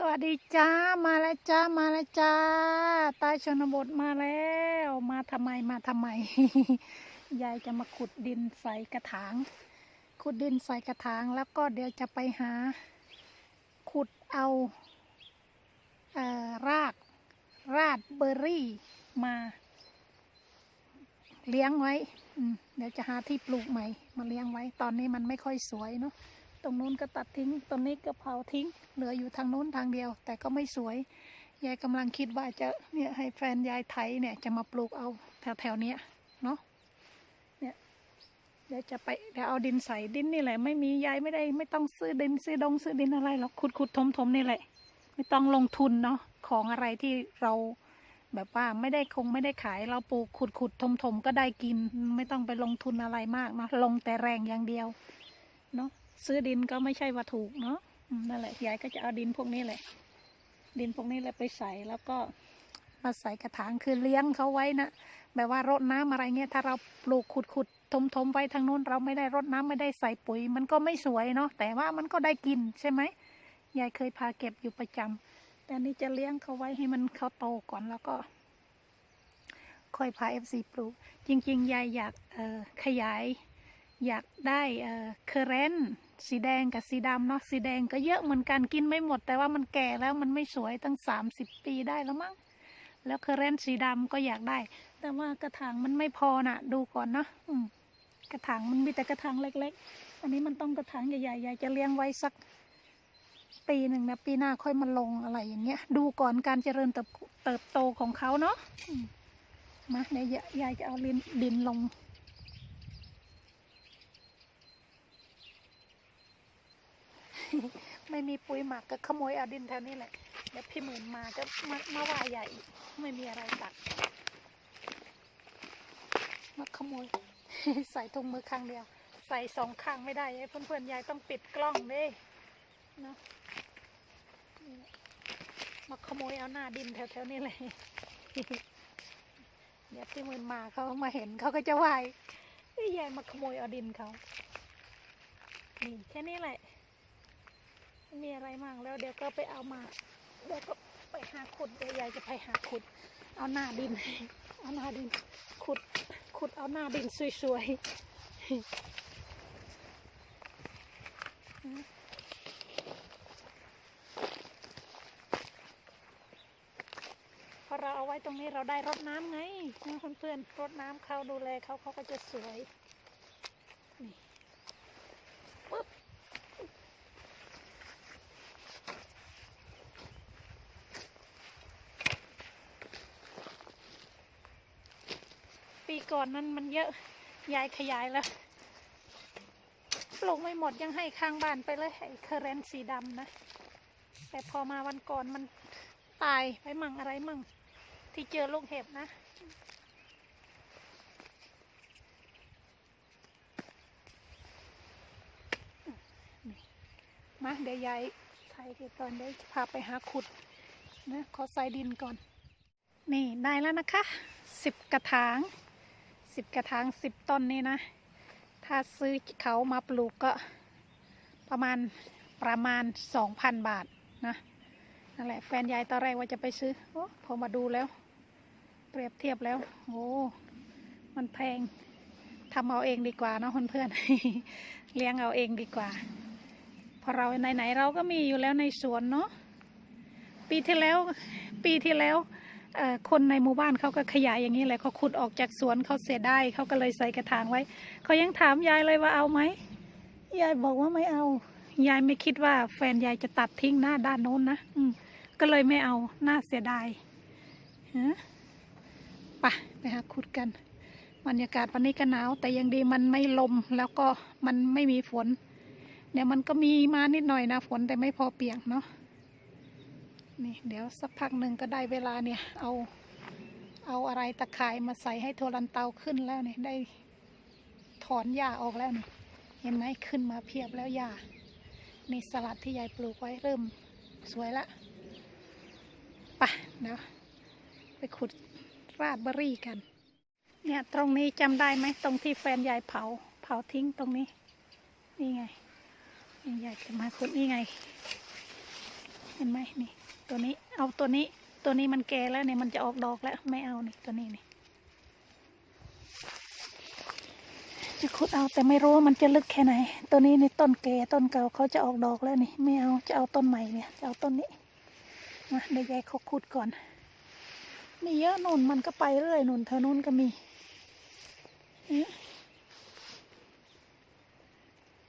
สวัสดีจ้ามาแล้วจ้ามาแล้วจ้าต้ชนบทมาแล้ว มาทำไมมาทำไม ยายจะมาขุดดินใส่กระถาง ขุดดินใส่กระถางแล้วก็เดี๋ยวจะไปหา ขุดเอาเอ่อราก ราดเบอร์รี่มา เลี้ยงไว้อืเดี๋ยวจะหาที่ปลูกใหม่มาเลี้ยงไว้ ตอนนี้มันไม่ค่อยสวยเนาะ ตรงนู้นก็ตัดทิ้งตรงนี้ก็เผาทิ้ง เหลืออยู่ทางนู้นทางเดียว แต่ก็ไม่สวย ยายกำลังคิดว่าจะเนี่ยให้แฟนยายไถเนี่ยจะมาปลูกเอาแถวแถวเนี้ยเนาะเนี่ยเดี๋ยวจะไปเดี๋ยวเอาดินใส่ดินนี่แหละไม่มียายไม่ได้ไม่ต้องซื้อดินซื้อดงซื้อดินอะไรหรอกขุดขุดถมถมนี่แหละ ไม่ต้องลงทุนเนาะของอะไรที่เราแบบว่าไม่ได้คงไม่ได้ขายเราปลูกขุดขุดถมถมก็ได้กิน ไม่ต้องไปลงทุนอะไรมากเนาะลงแต่แรงอย่างเดียวเนาะ ซื้อดินก็ไม่ใช่ว่าถูกเนาะนั่นแหละยายก็จะเอาดินพวกนี้แหละ ดินพวกนี้แหละไปใส่แล้วก็มาใส่กระถางคือเลี้ยงเขาไว้นะแบบว่ารดน้ำอะไรเงี้ยถ้าเราปลูกขุดขุดทมทมไว้ทางนู้นเราไม่ได้รดน้ำไม่ได้ใส่ปุ๋ย มันก็ไม่สวยเนาะแต่ว่ามันก็ได้กินใช่ไหมยายเคยพาเก็บอยู่ประจำแต่นี่จะเลี้ยงเขาไว้ให้มันเขาโตก่อนแล้วก็ ค่อยพาเอฟซีปลูก จริง ๆ ยายอยากเออขยาย อยากได้เอ่อเคอร์เรนสีแดงกับสีดำเนาะสีแดงก็เยอะเหมือนกันกินไม่หมด แต่ว่ามันแก่แล้วมันไม่สวยตั้งสามสิบปีได้แล้วมั้งแล้วเคอร์เรนสีดำก็อยากได้ แต่ว่ากระถางมันไม่พอน่ะ ดูก่อนเนาะกระถางมันมีแต่กระถางเล็ก ๆ อันนี้มันต้องกระถางใหญ่ๆยายจะเลี้ยงไว้สักปีหนึ่งนะปีหน้าค่อยมาลงอะไรอย่างเงี้ย ดูก่อนการเจริญเติบเติบโตของเขาเนาะมาเดี๋ยวยายจะเอาดินลง ไม่มีปุ๋ยหมักก็ขโมยเอาดินแถวนี้แหละเดี๋ยวพี่หมื่นมาก็มามาว่าใหญ่ ไม่มีอะไรตักมาขโมย ใส่ถุงมือข้างเดียว ใส่สองข้างไม่ได้เพื่อนเพื่อนๆยายต้องปิดกล้องเด้เนาะมาขโมยเอาหน้าดินแถวๆนี้เลยเดี๋ยวพี่หมื่นมาเขามาเห็นเขาก็จะวายยายมาขโมยเอาดินเขานี่แค่นี้แหละ มีอะไรมากแล้วเดี๋ยวก็ไปเอามาเดี๋ยวก็ไปหาขุดเดี๋ยวยายจะไปหาขุด เอาหน้าดิน เอาหน้าดิน ขุด ขุดเอาหน้าดินสวยๆพอเราเอาไว้ตรงนี้เราได้รดน้ำไงเพื่อนๆรดน้ำเขาดูแลเขาเขาก็จะสวย นี่ปึ๊บ ปี ก่อนนั้นมันเยอะยายขยายแล้วปลูกไม่หมดยังให้ข้างบ้านไปเลยไอ้เคเรนสีดำนะ แต่พอมาวันก่อนมันตายไปมั่งอะไรมั่ง ที่เจอลูกเห็บนะ มาเดี๋ยวยายใส่เดี๋ยวตอนเดี๋ยวพาไปหาขุดนะขอใส่ดินก่อน นี่ได้แล้วนะคะสิบกระถาง สิบกระถางสิบต้นนี่นะ ถ้าซื้อเขามาปลูกก็ประมาณประมาณสองพันบาทนะนั่นแหละแฟนยายตอนแรกว่าจะไปซื้อโอ้พอมาดูแล้ว เปรียบเทียบแล้วโอ้มันแพงทำเอาเองดีกว่านะเพื่อนๆเลี้ยงเอาเองดีกว่าพอเราไหนๆเราก็มีอยู่แล้วในสวนเนาะปีที่แล้ว ปีที่แล้ว คนในหมู่บ้านเขาก็ขยายอย่างนี้แหละเขาขุดออกจากสวนเขาเสียได้เขาก็เลยใส่กระถางไว้เขายังถามยายเลยว่าเอาไหมยายบอกว่าไม่เอา ยายไม่คิดว่าแฟนยายจะตัดทิ้งหน้าด้านโน้นนะอืมก็เลยไม่เอาน่าเสียดายฮะไปไปหาขุดกันบรรยากาศวันนี้ก็หนาว แต่ยังดีมันไม่ลมแล้วก็มันไม่มีฝนเดี๋ยมันก็มีมานิดหน่อยนะฝนแต่ไม่พอเปียกเนาะ นี่เดี๋ยวสักพักหนึ่งก็ได้เวลาเนี่ยเอาเอาอะไรตะข่ายมาใส่ให้โทรันเตาขึ้นแล้วเนี่ยได้ถอนหญ้าออกแล้วนี่เห็นไหมขึ้นมาเพียบแล้วหญ้านี่สลัดที่ยายปลูกไว้เริ่มสวยละไปเดี๋ยวไปขุดราดเบอร์รี่กัน เนี่ยตรงนี้จำได้ไหมตรงที่แฟนยายเผา เผาทิ้งตรงนี้ นี่ไงนี่ยายจะมาขุดนี่ไง เห็นไหมนี่ ตัวนี้เอาตัวนี้ตัวนี้มันแก่แล้วเนี่ยมันจะออกดอกแล้วไม่เอานี่ตัวนี้นี่จะขุดเอาแต่ไม่รู้ว่ามันจะลึกแค่ไหน ตัวนี้ในต้นแก่ต้นเก่าเขาจะออกดอกแล้วนี่ไม่เอาจะเอาต้นใหม่เนี่ยจะเอาต้นนี้มาเดี๋ยวยายเขาขุดก่อนมีเยอะนุ่นมันก็ไปเรื่อยนุ่นเธอนุ่นก็มี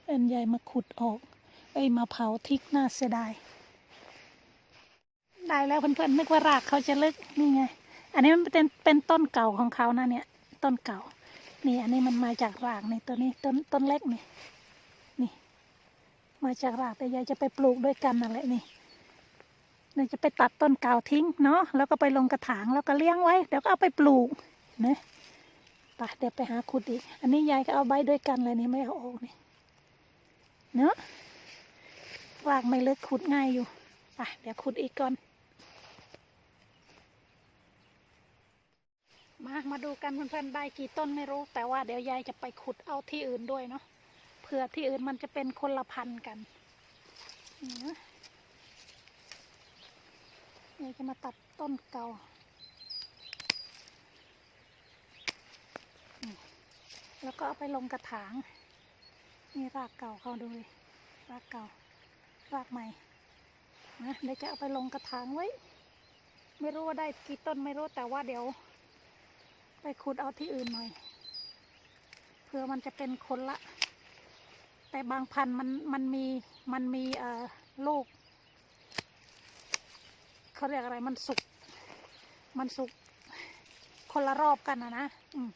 เป็นยายมาขุดออกเอ้มาเผาทิกน่าเสียดาย ได้แล้วเพื่อนๆนึกว่ารากเขาจะลึกนี่ไง อันนี้มันเป็นเป็นต้นเก่าของเขานะเนี่ย ต้นเก่า นี่ อันนี้มันมาจากรากนี่ตัวนี้ต้นต้นเล็กนี่ นี่ มาจากรากแต่ยายจะไปปลูกด้วยกันนั่นแหละนี่เราจะไปตัดต้นเก่าทิ้งเนาะแล้วก็ไปลงกระถางแล้วก็เลี้ยงไว้เดี๋ยวก็เอาไปปลูกนะไปเดี๋ยวไปหาขุดอีก อันนี้ยายก็เอาใบด้วยกันเลยนี่ไม่เอาออกนี่เนาะรากไม่เลึกขุดง่ายอยู่ไปเดี๋ยวขุดอีกก่อน มามาดูกันเพื่อนๆได้กี่ต้นไม่รู้ แต่ว่าเดี๋ยวยายจะไปขุดเอาที่อื่นด้วยเนาะเผื่อที่อื่นมันจะเป็นคนละพันกันนี่นะยายจะมาตัดต้นเก่าแล้วก็เอาไปลงกระถางนี่รากเก่าเขาดูดิรากเก่ารากใหม่นะเดี๋ยวจะเอาไปลงกระถางไว้ ไม่รู้ว่าได้กี่ต้นไม่รู้แต่ว่าเดี๋ยว ไปขุดเอาที่อื่นหน่อยเพื่อมันจะเป็นคนละ แต่บางพันธุ์มันมันมีมันมีเอ่อลูกเขาเรียกอะไรมันสุก มันสุกคนละรอบกันนะนะอืม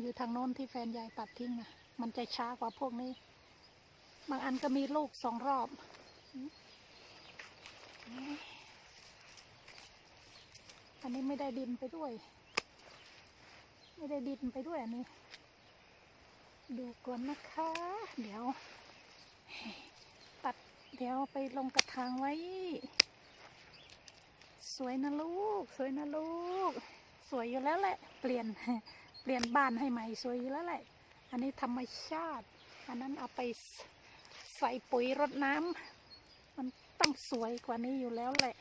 อยู่ทางโน้นที่แฟนยายตัดทิ้งนะมันจะช้ากว่าพวกนี้ บางอันก็มีลูกสองรอบอันนี้ไม่ได้ดินไปด้วย ไม่ได้ดินไปด้วยอันนี้ ดูก่อนนะคะ เดี๋ยว ตัดเดี๋ยวไปลงกระถางไว้ สวยนะลูก สวยนะลูก สวยอยู่แล้วแหละ เปลี่ยน เปลี่ยนบ้านให้ใหม่สวยอยู่แล้วแหละ อันนี้ธรรมชาติ อันนั้นเอาไปใส่ปุ๋ยรดน้ำมันต้องสวยกว่านี้อยู่แล้วแหละ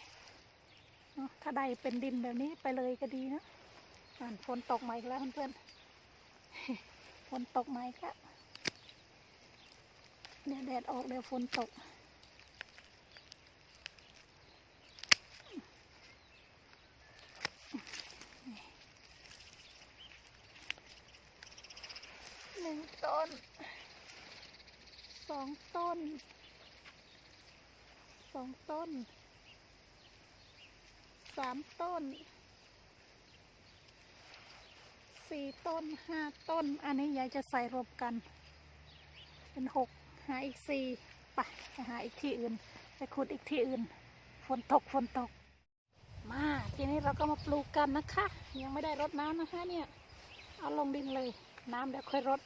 ถ้าได้เป็นดินแบบนี้ไปเลยก็ดีนะ ฝนตกใหม่แล้วเพื่อนๆฝนตกใหม่แล้วเดี๋ยวแดดออกเดี๋ยวฝนตก หนึ่งต้น สองต้น สองต้น สามต้น สี่ต้นห้าต้น อันนี้ยายจะใส่รวมกัน เป็นหกหาอีกสี่ไปไปหาอีกที่อื่น ไปขุดอีกที่อื่น ฝนตกฝนตก มาทีนี้เราก็มาปลูกกันนะคะ ยังไม่ได้รดน้ำนะคะเนี่ย เอาลงดินเลย น้ำเดี๋ยวค่อยรด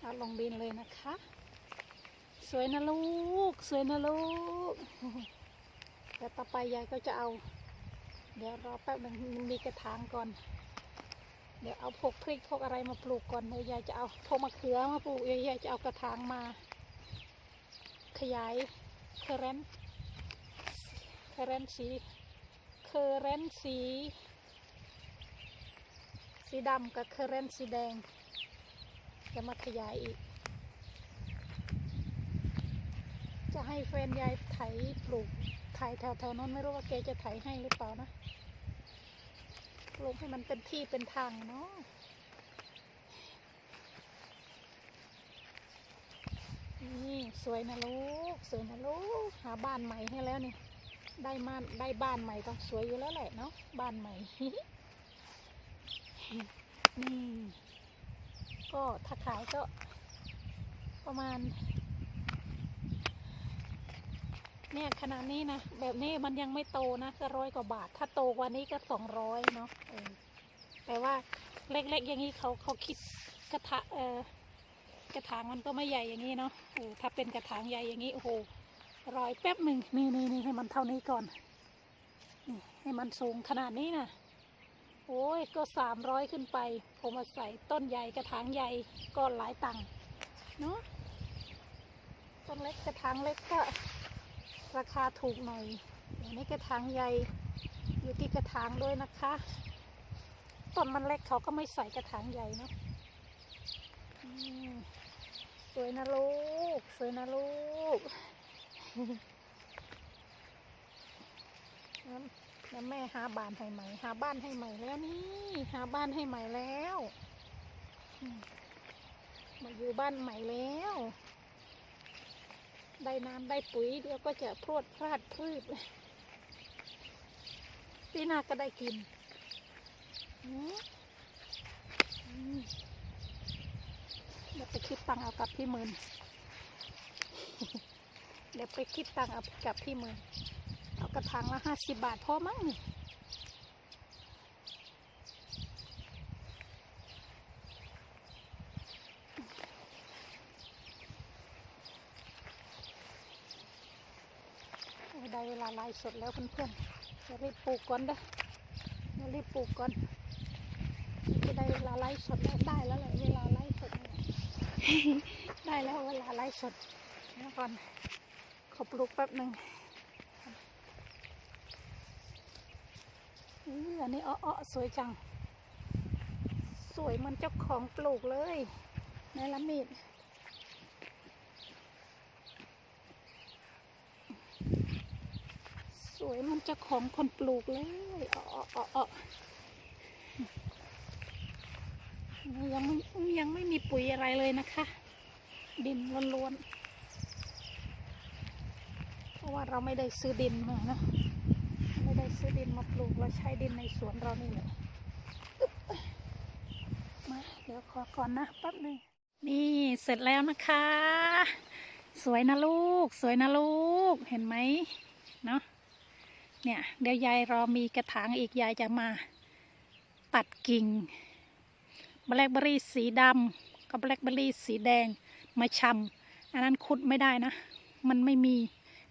เอาลงดินเลยนะคะ สวยนะลูก สวยนะลูกเดี๋ยวต่อไปยายก็จะเอา เดี๋ยวรอแป๊บหนึงมีกระถางก่อน เดี๋ยวเอาพวกพริกพวกอะไรมาปลูกก่อนเดี๋ยวยายจะเอาพวกมะเขือมาปลูกเดี๋ยวยายจะเอากระถางมา ขยายเคอร์เรนต์เคอร์เรนต์สีเคอร์เรนต์สี สีดำกับเคอร์เรนต์สีแดง จะมาขยายอีก จะให้แฟนยายไถปลูกไถแถวๆนั้นไม่รู้ว่าแกจะไถให้หรือเปล่านะ ลูกให้มันเป็นที่เป็นทางเนาะนี่สวยนะลูกสวยนะลูกหาบ้านใหม่ให้แล้วนี่ได้มาได้บ้านใหม่ต้องสวยอยู่แล้วแหละเนาะบ้านใหม่นี่ก็ถ้าขายก็ประมาณ เนี่ยขนาดนี้นะแบบนี้มันยังไม่โตนะก็ร้อยกว่าบาท ถ้าโตกว่านี้ก็สองร้อยเนาะแต่ว่าเล็ก ๆ อย่างนี้เขาเขาคิดกระทะเออกระถางมันก็ไม่ใหญ่อย่างนี้เนาะถ้าเป็นกระถางใหญ่อย่างนี้โอ้โหร้อยแป๊บหนึ่งนี่นี่นี่ให้มันเท่านี้ก่อนนี่ให้มันสูงขนาดนี้นะโอ้ยก็สามร้อยขึ้นไป ผมมาใส่ต้นใหญ่กระถางใหญ่ก็หลายตังค์เนาะต้นเล็กกระถางเล็กก็ ราคาถูกหน่อยอย่างนี้กระถางใหญ่อยู่ที่กระถางด้วยนะคะต้นมันเล็กเขาก็ไม่ใส่กระถางใหญ่เนาะสวยนะลูก สวยนะลูกนแล้วแม่หาบ้านให้ใหม่ หาบ้านให้ใหม่แล้วนี่ หาบ้านให้ใหม่แล้วมาอยู่บ้านใหม่แล้ว ได้น้ำได้ปุ๋ยเดี๋ยวก็จะพรวดพลาดพรืดเลยปีหน้าก็ได้กินเดี๋ยวไปคิดตังค์เอากับพี่มืนเดี๋ยวไปคิดตังค์เอากับพี่มืนเอากระถางละห้าสิบบาทพอมั้งนี่ ได้เวลาไล่สดแล้วเพื่อนๆจะรีบปลูกก่อนเด้อจะรีบปลูกก่อนจะได้เวลาไล่สดแล้วได้แล้วแหละเวลาไล่สดได้แล้วเวลาไล่สดแล้วก่อนขอปลูกแป๊บหนึ่งอืออันนี้อ้อๆสวยจัง สวยมันเจ้าของปลูกเลยในละมีด สวยมันจ้าของคนปลูกเลยอ้อๆๆยังไม่ยังไม่มีปุ๋ยอะไรเลยนะคะ ดินล้วนๆ เพราะว่าเราไม่ได้ซื้อดินมาเนอะไม่ได้ซื้อดินมาปลูกเราใช้ดินในสวนเรานี่แหละอึ๊บมาเดี๋ยวขอก่อนนะแป๊บหนึ่งนี่เสร็จแล้วนะคะ สวยนะลูก สวยนะลูกเห็นไหมเนาะ เนี่ยเดี๋ยวยายรอมีกระถางอีกยายจะมาตัดกิ่งแบล็คเบอรี่สีดำกับแบล็คเบอรี่สีแดงมาชำอันนั้นขุดไม่ได้นะ มันไม่มี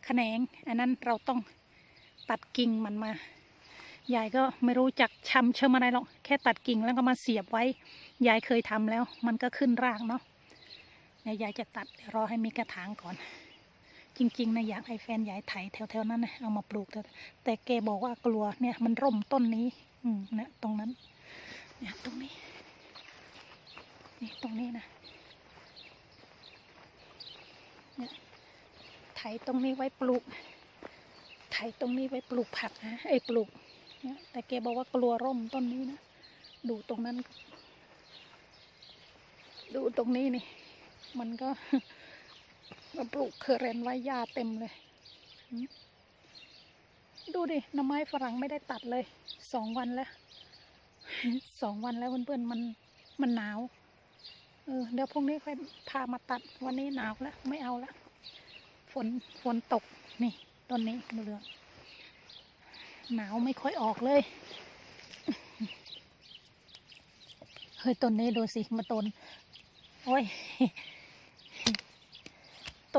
แขนง อันนั้นเราต้องตัดกิ่งมันมายายก็ไม่รู้จักชำเชื่อมอะไรหรอกแค่ตัดกิ่งแล้วก็มาเสียบไว้ ยายเคยทำแล้ว มันก็ขึ้นรากเนาะเดี๋ยยายจะตัดรอให้มีกระถางก่อน จริงๆนะอยากให้แฟนยายไถแถวๆนั้นนะเอามาปลูก แต่แต่แกบอกว่ากลัวเนี่ยมันร่มต้นนี้ อืมเนี่ยตรงนั้น เนี่ยตรงนี้ นี่ตรงนี้นะเนี่ยไถตรงนี้ไว้ปลูก ไถตรงนี้ไว้ปลูกผักนะไอ้ปลูกเนี่ยแต่แกบอกว่ากลัวร่มต้นนี้นะดูตรงนั้น ดูตรงนี้นี่ มันก็ มาปลูกเคอร์เรนไว้หญ้าเต็มเลย ดูดิหน้ำไม้ฝรั่งไม่ได้ตัดเลย สองวันแล้ว สองวันแล้วเพื่อนๆมันมันหนาว เออ เดี๋ยวพรุ่งนี้ค่อยพามาตัด วันนี้หนาวแล้ว ไม่เอาละ ฝนฝนตก นี่ต้นนี้เหลืองหนาวไม่ค่อยออกเลย เฮ้ยต้นนี้ดูสิมาต้น โอ้ย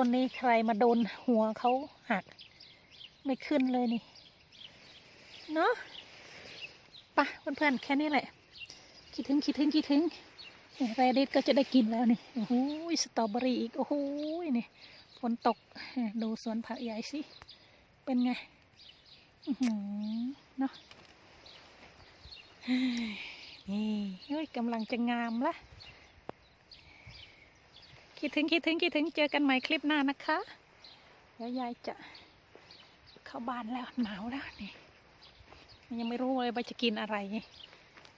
ต้นนี้ใครมาโดนหัวเขาหัก ไม่ขึ้นเลยนี่ เนาะปะเพื่อนๆแค่นี้แหละ คิดถึงคิดถึงคิดถึงแรดิสก็จะได้กินแล้วนี่ โอ้โหสตรอเบอรี่อีก โอ้โหนี่ฝนตก ดูสวนผักใหญ่สิ เป็นไงเนาะนี่เฮ้ยกำลังจะงามละ คิดถึงคิดถึงคิดถึงเจอกันใหม่คลิปหน้านะคะเดี๋ยวยายจะเข้าบ้านแล้วหนาวแล้วนี่ยังไม่รู้เลยว่าจะกินอะไร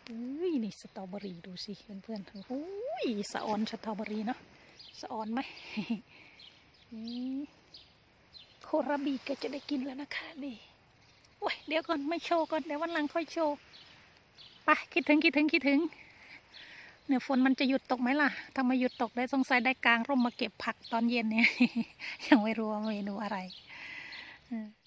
อุ้ยนี่สตรอเบอรี่ดูสิเพื่อนๆโอ้ยสะออนสตรอเบอรี่เนาะสะออนไหมโคราบีก็จะได้กินแล้วนะคะนี่โอ้ยเดี๋ยวก่อนไม่โชว์ก่อนเดี๋ยววันหลังค่อยโชว์ไปคิดถึงคิดถึงคิดถึง เนี่ยฝนมันจะหยุดตกไหมล่ะถ้าไม่หยุดตกได้สงสัยได้กลางร่มมาเก็บผักตอนเย็นเนี่ยยังไม่รู้ว่าเมนูอะไรออ